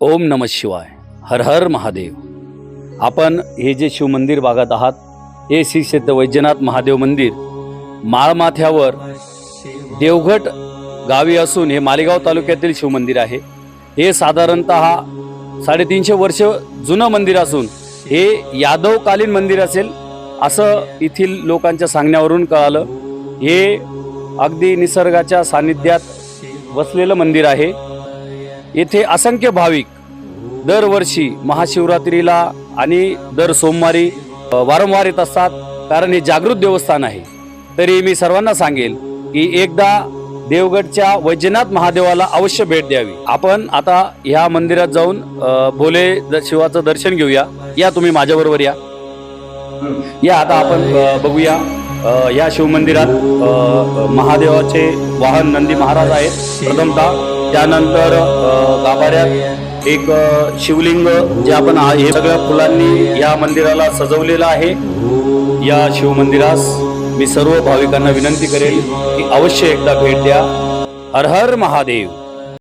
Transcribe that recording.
ओम नम शिवाय. हर हर महादेव. आपण हे जे शिवमंदिर बघत आहात हे श्री क्षेत्र वैद्यनाथ महादेव मंदिर माळमाथ्यावर देवघट गावी असून हे मालेगाव तालुक्यातील शिवमंदिर आहे. हे साधारणत साडेतीनशे वर्ष जुनं मंदिर असून हे यादवकालीन मंदिर असेल असं येथील लोकांच्या सांगण्यावरून कळालं. हे अगदी निसर्गाच्या सानिध्यात वसलेलं मंदिर आहे. येथे असंख्य भाविक दरवर्षी महाशिवरात्रीला आणि दर सोमवारी वारंवार येत असतात. कारण हे जागृत देवस्थान आहे. तरी मी सर्वांना सांगेल की एकदा देवगडच्या वैजनाथ महादेवाला अवश्य भेट द्यावी. आपण आता ह्या मंदिरात जाऊन भोले द- शिवाचं दर्शन घेऊया. या तुम्ही माझ्याबरोबर या. या आता आपण बघूया या शिवमंदिरात महादेवाचे वाहन नंदी महाराज आहेत. प्रथमतः त्यानंतर गाभाऱ्यात एक शिवलिंग जे आपण हे सगळ्या फुलांनी या मंदिराला सजवलेलं आहे. या शिवमंदिरास मी सर्व भाविकांना विनंती करेल की अवश्य एकदा भेट द्या. हर हर महादेव.